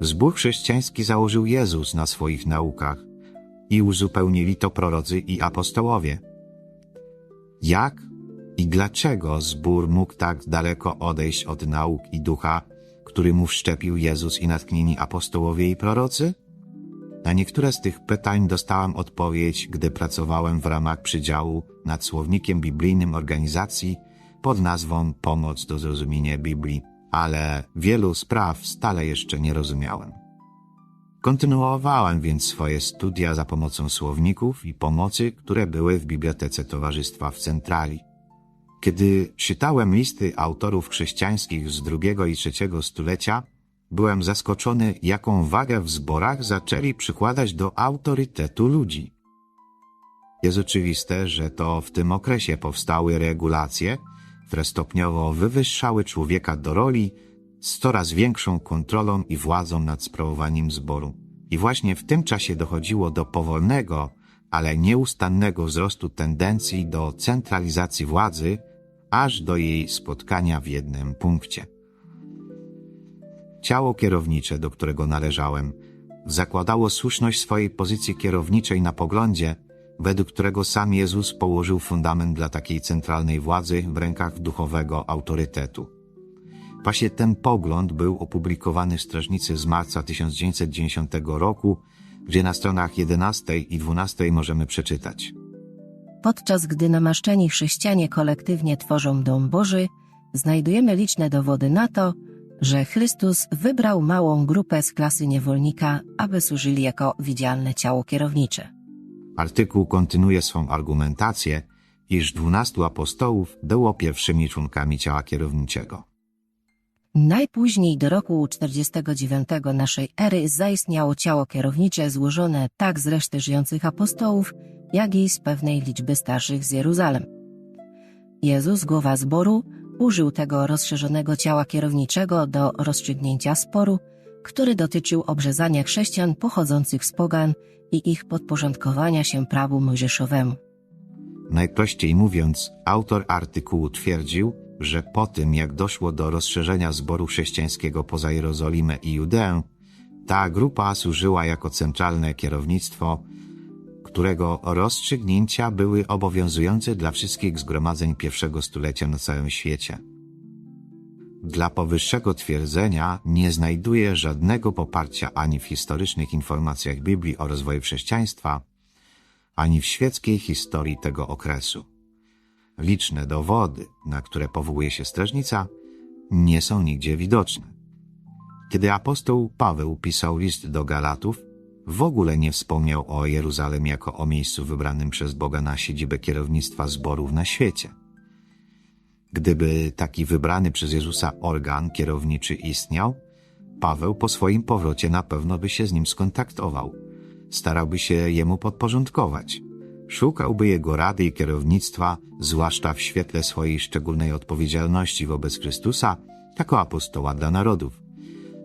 Zbór chrześcijański założył Jezus na swoich naukach i uzupełnili to prorocy i apostołowie. Jak i dlaczego zbór mógł tak daleko odejść od nauk i ducha, który mu wszczepił Jezus i natchnieni apostołowie i prorocy? Na niektóre z tych pytań dostałam odpowiedź, gdy pracowałem w ramach przydziału nad słownikiem biblijnym organizacji pod nazwą Pomoc do zrozumienia Biblii, ale wielu spraw stale jeszcze nie rozumiałem. Kontynuowałem więc swoje studia za pomocą słowników i pomocy, które były w Bibliotece Towarzystwa w Centrali. Kiedy czytałem listy autorów chrześcijańskich z drugiego i trzeciego stulecia, byłem zaskoczony, jaką wagę w zborach zaczęli przykładać do autorytetu ludzi. Jest oczywiste, że to w tym okresie powstały regulacje, które stopniowo wywyższały człowieka do roli z coraz większą kontrolą i władzą nad sprawowaniem zboru. I właśnie w tym czasie dochodziło do powolnego, ale nieustannego wzrostu tendencji do centralizacji władzy, aż do jej spotkania w jednym punkcie. Ciało kierownicze, do którego należałem, zakładało słuszność swojej pozycji kierowniczej na poglądzie, według którego sam Jezus położył fundament dla takiej centralnej władzy w rękach duchowego autorytetu. Właśnie ten pogląd był opublikowany w Strażnicy z marca 1990 roku, gdzie na stronach 11 i 12 możemy przeczytać. Podczas gdy namaszczeni chrześcijanie kolektywnie tworzą dom Boży, znajdujemy liczne dowody na to, że Chrystus wybrał małą grupę z klasy niewolnika, aby służyli jako widzialne ciało kierownicze. Artykuł kontynuuje swą argumentację, iż dwunastu apostołów było pierwszymi członkami ciała kierowniczego. Najpóźniej do roku 49 naszej ery zaistniało ciało kierownicze złożone tak z reszty żyjących apostołów, jak i z pewnej liczby starszych z Jeruzalem. Jezus, głowa zboru, użył tego rozszerzonego ciała kierowniczego do rozstrzygnięcia sporu, który dotyczył obrzezania chrześcijan pochodzących z pogan i ich podporządkowania się prawu mojżeszowemu. Najprościej mówiąc, autor artykułu twierdził, że po tym jak doszło do rozszerzenia zboru chrześcijańskiego poza Jerozolimę i Judeę, ta grupa służyła jako centralne kierownictwo, którego rozstrzygnięcia były obowiązujące dla wszystkich zgromadzeń pierwszego stulecia na całym świecie. Dla powyższego twierdzenia nie znajduje żadnego poparcia ani w historycznych informacjach Biblii o rozwoju chrześcijaństwa, ani w świeckiej historii tego okresu. Liczne dowody, na które powołuje się strażnica, nie są nigdzie widoczne. Kiedy apostoł Paweł pisał list do Galatów, w ogóle nie wspomniał o Jeruzalem jako o miejscu wybranym przez Boga na siedzibę kierownictwa zborów na świecie. Gdyby taki wybrany przez Jezusa organ kierowniczy istniał, Paweł po swoim powrocie na pewno by się z nim skontaktował, starałby się jemu podporządkować, szukałby jego rady i kierownictwa, zwłaszcza w świetle swojej szczególnej odpowiedzialności wobec Chrystusa jako apostoła dla narodów.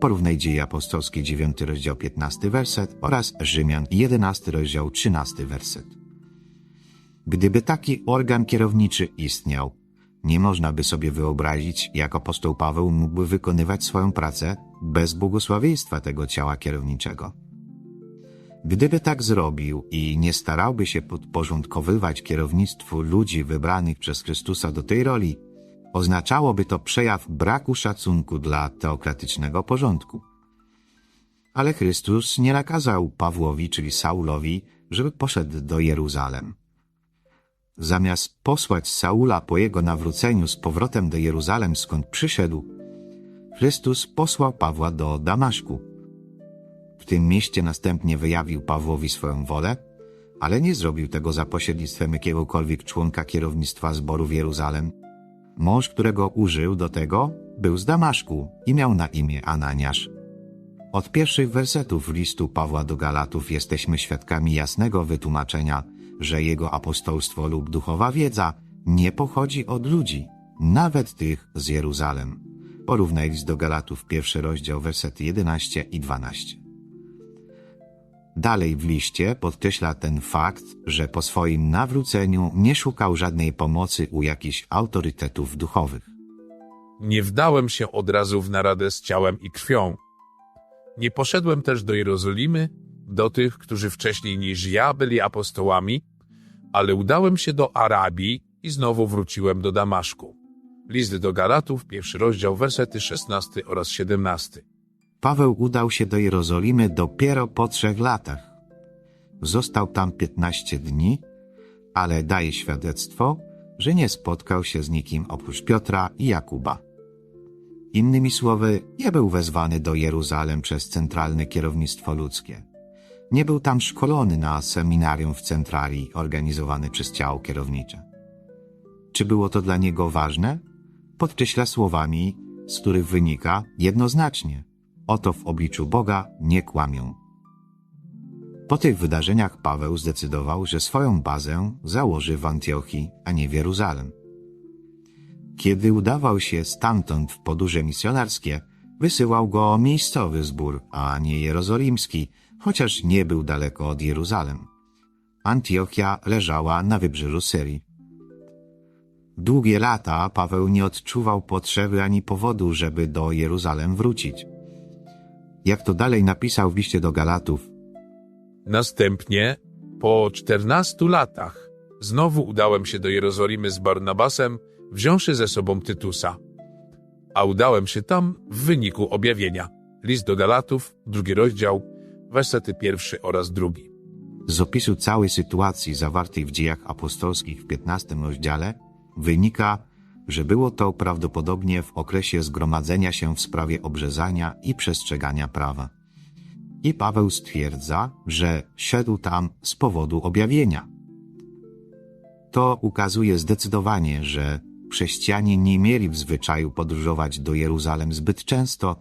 Porównaj Dzieje Apostolskie 9 rozdział 15 werset oraz Rzymian 11 rozdział 13 werset. Gdyby taki organ kierowniczy istniał, nie można by sobie wyobrazić, jak apostoł Paweł mógłby wykonywać swoją pracę bez błogosławieństwa tego ciała kierowniczego. Gdyby tak zrobił i nie starałby się podporządkowywać kierownictwu ludzi wybranych przez Chrystusa do tej roli, oznaczałoby to przejaw braku szacunku dla teokratycznego porządku. Ale Chrystus nie nakazał Pawłowi, czyli Saulowi, żeby poszedł do Jeruzalem. Zamiast posłać Saula po jego nawróceniu z powrotem do Jeruzalem, skąd przyszedł, Chrystus posłał Pawła do Damaszku. W tym mieście następnie wyjawił Pawłowi swoją wolę, ale nie zrobił tego za pośrednictwem jakiegokolwiek członka kierownictwa zboru w Jeruzalem. Mąż, którego użył do tego, był z Damaszku i miał na imię Ananiasz. Od pierwszych wersetów listu Pawła do Galatów jesteśmy świadkami jasnego wytłumaczenia, że jego apostolstwo lub duchowa wiedza nie pochodzi od ludzi, nawet tych z Jeruzalem. Porównaj list do Galatów, pierwszy rozdział, wersety 11 i 12. Dalej w liście podkreśla ten fakt, że po swoim nawróceniu nie szukał żadnej pomocy u jakichś autorytetów duchowych. Nie wdałem się od razu w naradę z ciałem i krwią. Nie poszedłem też do Jerozolimy, do tych, którzy wcześniej niż ja byli apostołami, ale udałem się do Arabii i znowu wróciłem do Damaszku. List do Galatów, pierwszy rozdział, wersety 16 oraz 17. Paweł udał się do Jerozolimy dopiero po trzech latach. Został tam 15 dni, ale daje świadectwo, że nie spotkał się z nikim oprócz Piotra i Jakuba. Innymi słowy, nie był wezwany do Jeruzalem przez centralne kierownictwo ludzkie. Nie był tam szkolony na seminarium w centrali organizowany przez ciało kierownicze. Czy było to dla niego ważne? Podkreśla słowami, z których wynika jednoznacznie: Oto w obliczu Boga nie kłamią. Po tych wydarzeniach Paweł zdecydował, że swoją bazę założy w Antiochii, a nie w Jeruzalem. Kiedy udawał się stamtąd w podróże misjonarskie, wysyłał go miejscowy zbór, a nie jerozolimski, chociaż nie był daleko od Jeruzalem. Antiochia leżała na wybrzeżu Syrii. Długie lata Paweł nie odczuwał potrzeby ani powodu, żeby do Jeruzalem wrócić. Jak to dalej napisał w liście do Galatów, Następnie, po czternastu latach, znowu udałem się do Jerozolimy z Barnabasem, wziąwszy ze sobą Tytusa. A udałem się tam w wyniku objawienia. List do Galatów, drugi rozdział, wersety pierwszy oraz drugi. Z opisu całej sytuacji zawartej w dziejach apostolskich w 15 rozdziale wynika, że było to prawdopodobnie w okresie zgromadzenia się w sprawie obrzezania i przestrzegania prawa. I Paweł stwierdza, że szedł tam z powodu objawienia. To ukazuje zdecydowanie, że chrześcijanie nie mieli w zwyczaju podróżować do Jeruzalem zbyt często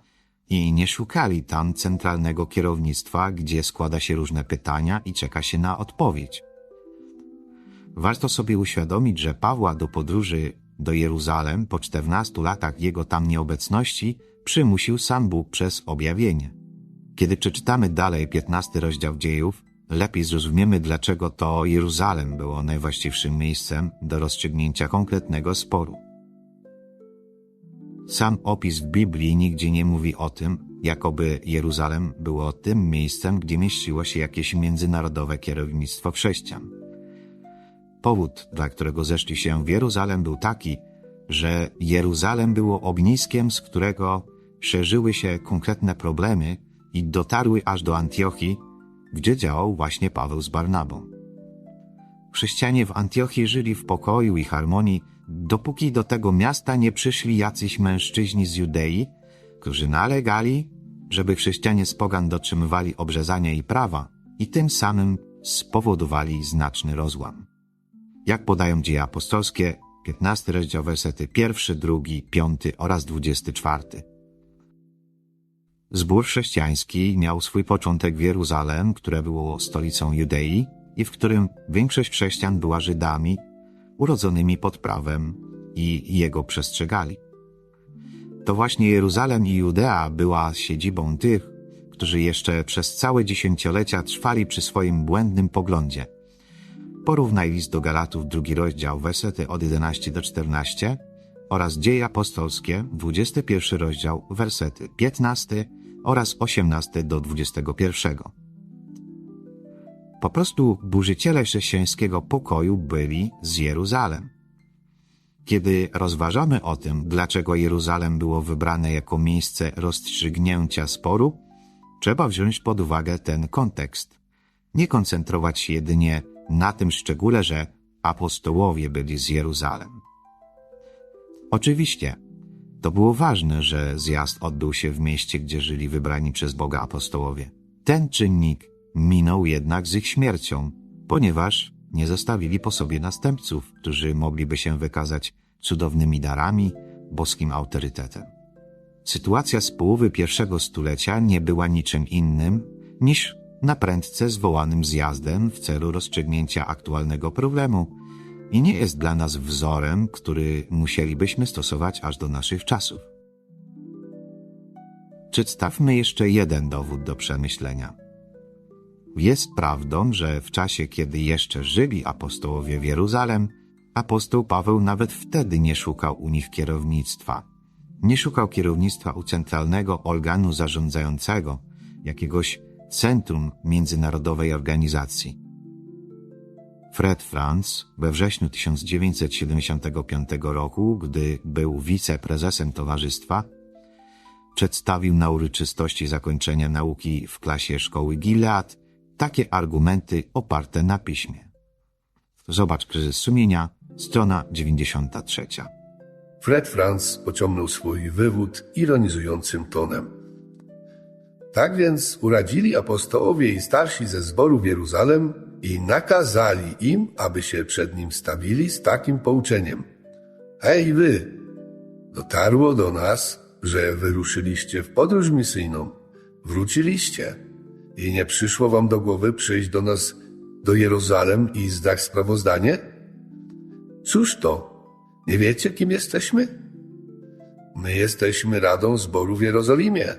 i nie szukali tam centralnego kierownictwa, gdzie składa się różne pytania i czeka się na odpowiedź. Warto sobie uświadomić, że Pawła do podróży do Jeruzalem po 14 latach jego tam nieobecności przymusił sam Bóg przez objawienie. Kiedy przeczytamy dalej 15 rozdział dziejów, lepiej zrozumiemy, dlaczego to Jeruzalem było najwłaściwszym miejscem do rozstrzygnięcia konkretnego sporu. Sam opis w Biblii nigdzie nie mówi o tym, jakoby Jeruzalem było tym miejscem, gdzie mieściło się jakieś międzynarodowe kierownictwo chrześcijan. Powód, dla którego zeszli się w Jeruzalem, był taki, że Jeruzalem było ogniskiem, z którego szerzyły się konkretne problemy i dotarły aż do Antiochii, gdzie działał właśnie Paweł z Barnabą. Chrześcijanie w Antiochii żyli w pokoju i harmonii, dopóki do tego miasta nie przyszli jacyś mężczyźni z Judei, którzy nalegali, żeby chrześcijanie z pogan dotrzymywali obrzezania i prawa i tym samym spowodowali znaczny rozłam. Jak podają dzieje apostolskie, 15 rozdział wersety 1, 2, 5 oraz 24. Zbór chrześcijański miał swój początek w Jeruzalem, które było stolicą Judei i w którym większość chrześcijan była Żydami, urodzonymi pod prawem i jego przestrzegali. To właśnie Jeruzalem i Judea była siedzibą tych, którzy jeszcze przez całe dziesięciolecia trwali przy swoim błędnym poglądzie. Porównaj list do Galatów, drugi rozdział, wersety od 11 do 14 oraz Dzieje Apostolskie, 21 rozdział, wersety 15 oraz 18 do 21. Po prostu burzyciele chrześcijańskiego pokoju byli z Jeruzalem. Kiedy rozważamy o tym, dlaczego Jeruzalem było wybrane jako miejsce rozstrzygnięcia sporu, trzeba wziąć pod uwagę ten kontekst. Nie koncentrować się jedynie na tym szczególe, że apostołowie byli z Jeruzalem. Oczywiście, to było ważne, że zjazd odbył się w mieście, gdzie żyli wybrani przez Boga apostołowie. Ten czynnik minął jednak z ich śmiercią, ponieważ nie zostawili po sobie następców, którzy mogliby się wykazać cudownymi darami, boskim autorytetem. Sytuacja z połowy pierwszego stulecia nie była niczym innym niż naprędce zwołanym zjazdem w celu rozstrzygnięcia aktualnego problemu i nie jest dla nas wzorem, który musielibyśmy stosować aż do naszych czasów. Przedstawmy jeszcze jeden dowód do przemyślenia. Jest prawdą, że w czasie, kiedy jeszcze żyli apostołowie w Jeruzalem, apostoł Paweł nawet wtedy nie szukał u nich kierownictwa. Nie szukał kierownictwa u centralnego organu zarządzającego, jakiegoś centrum międzynarodowej organizacji. Fred Franz we wrześniu 1975 roku, gdy był wiceprezesem towarzystwa, przedstawił na uroczystości zakończenia nauki w klasie szkoły Gilead takie argumenty oparte na piśmie. Zobacz kryzys sumienia, strona 93. Fred Franz pociągnął swój wywód ironizującym tonem. Tak więc uradzili apostołowie i starsi ze zboru w Jeruzalem i nakazali im, aby się przed nim stawili z takim pouczeniem. Hej wy! Dotarło do nas, że wyruszyliście w podróż misyjną, wróciliście i nie przyszło wam do głowy przyjść do nas do Jeruzalem i zdać sprawozdanie? Cóż to? Nie wiecie, kim jesteśmy? My jesteśmy Radą Zboru w Jerozolimie.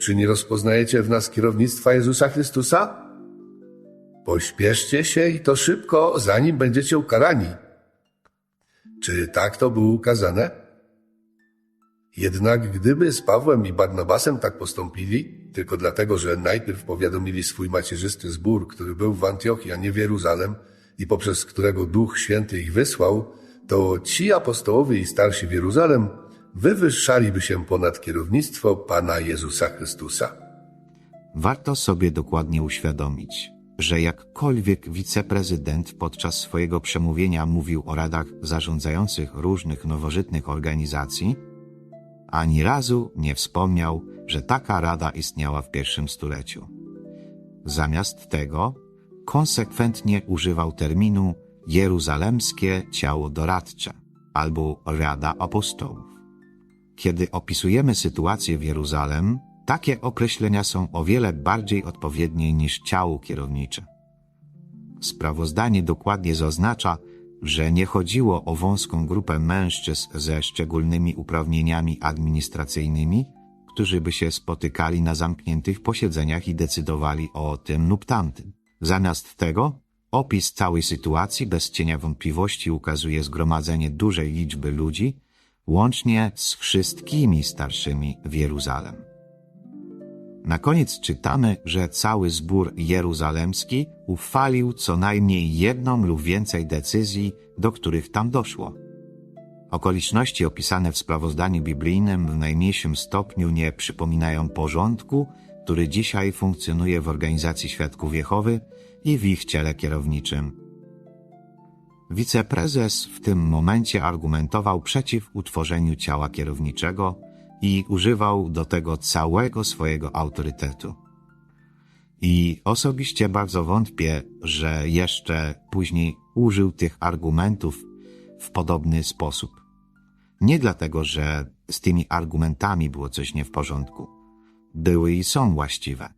Czy nie rozpoznajecie w nas kierownictwa Jezusa Chrystusa? Pośpieszcie się i to szybko, zanim będziecie ukarani. Czy tak to było ukazane? Jednak gdyby z Pawłem i Barnabasem tak postąpili, tylko dlatego, że najpierw powiadomili swój macierzysty zbór, który był w Antiochii, a nie w Jeruzalem, i poprzez którego Duch Święty ich wysłał, to ci apostołowie i starsi w Jeruzalem wywyższaliby się ponad kierownictwo Pana Jezusa Chrystusa. Warto sobie dokładnie uświadomić, że jakkolwiek wiceprezydent podczas swojego przemówienia mówił o radach zarządzających różnych nowożytnych organizacji, ani razu nie wspomniał, że taka rada istniała w pierwszym stuleciu. Zamiast tego konsekwentnie używał terminu Jeruzalemskie Ciało Doradcze albo Rada Apostołów. Kiedy opisujemy sytuację w Jeruzalem, takie określenia są o wiele bardziej odpowiednie niż ciało kierownicze. Sprawozdanie dokładnie zaznacza, że nie chodziło o wąską grupę mężczyzn ze szczególnymi uprawnieniami administracyjnymi, którzy by się spotykali na zamkniętych posiedzeniach i decydowali o tym lub tamtym. Zamiast tego, opis całej sytuacji bez cienia wątpliwości ukazuje zgromadzenie dużej liczby ludzi, łącznie z wszystkimi starszymi w Jeruzalem. Na koniec czytamy, że cały zbór jeruzalemski uchwalił co najmniej jedną lub więcej decyzji, do których tam doszło. Okoliczności opisane w sprawozdaniu biblijnym w najmniejszym stopniu nie przypominają porządku, który dzisiaj funkcjonuje w organizacji Świadków Jehowy i w ich ciele kierowniczym. Wiceprezes w tym momencie argumentował przeciw utworzeniu ciała kierowniczego i używał do tego całego swojego autorytetu. I osobiście bardzo wątpię, że jeszcze później użył tych argumentów w podobny sposób. Nie dlatego, że z tymi argumentami było coś nie w porządku. Były i są właściwe.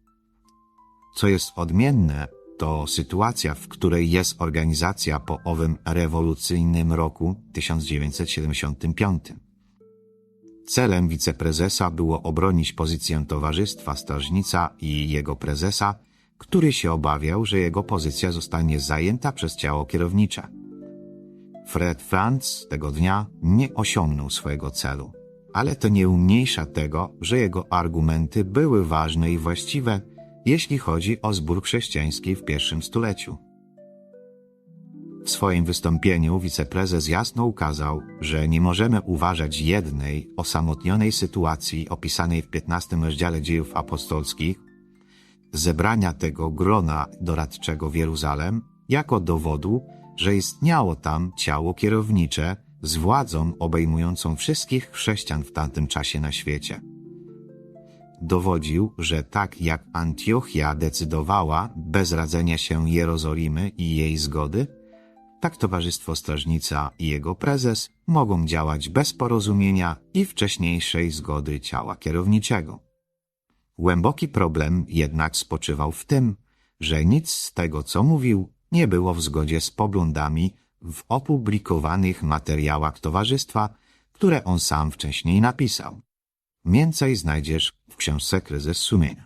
Co jest odmienne, to sytuacja, w której jest organizacja po owym rewolucyjnym roku 1975. Celem wiceprezesa było obronić pozycję towarzystwa strażnica i jego prezesa, który się obawiał, że jego pozycja zostanie zajęta przez ciało kierownicze. Fred Franz tego dnia nie osiągnął swojego celu, ale to nie umniejsza tego, że jego argumenty były ważne i właściwe, jeśli chodzi o zbór chrześcijański w pierwszym stuleciu. Swoim wystąpieniu wiceprezes jasno ukazał, że nie możemy uważać jednej osamotnionej sytuacji opisanej w 15 rozdziale dziejów apostolskich, zebrania tego grona doradczego w Jeruzalem, jako dowodu, że istniało tam ciało kierownicze z władzą obejmującą wszystkich chrześcijan w tamtym czasie na świecie. Dowodził, że tak jak Antiochia decydowała bez radzenia się Jerozolimy i jej zgody, tak Towarzystwo Strażnica i jego prezes mogą działać bez porozumienia i wcześniejszej zgody ciała kierowniczego. Głęboki problem jednak spoczywał w tym, że nic z tego, co mówił, nie było w zgodzie z poglądami w opublikowanych materiałach towarzystwa, które on sam wcześniej napisał. Więcej znajdziesz w książce Kryzys Sumienia.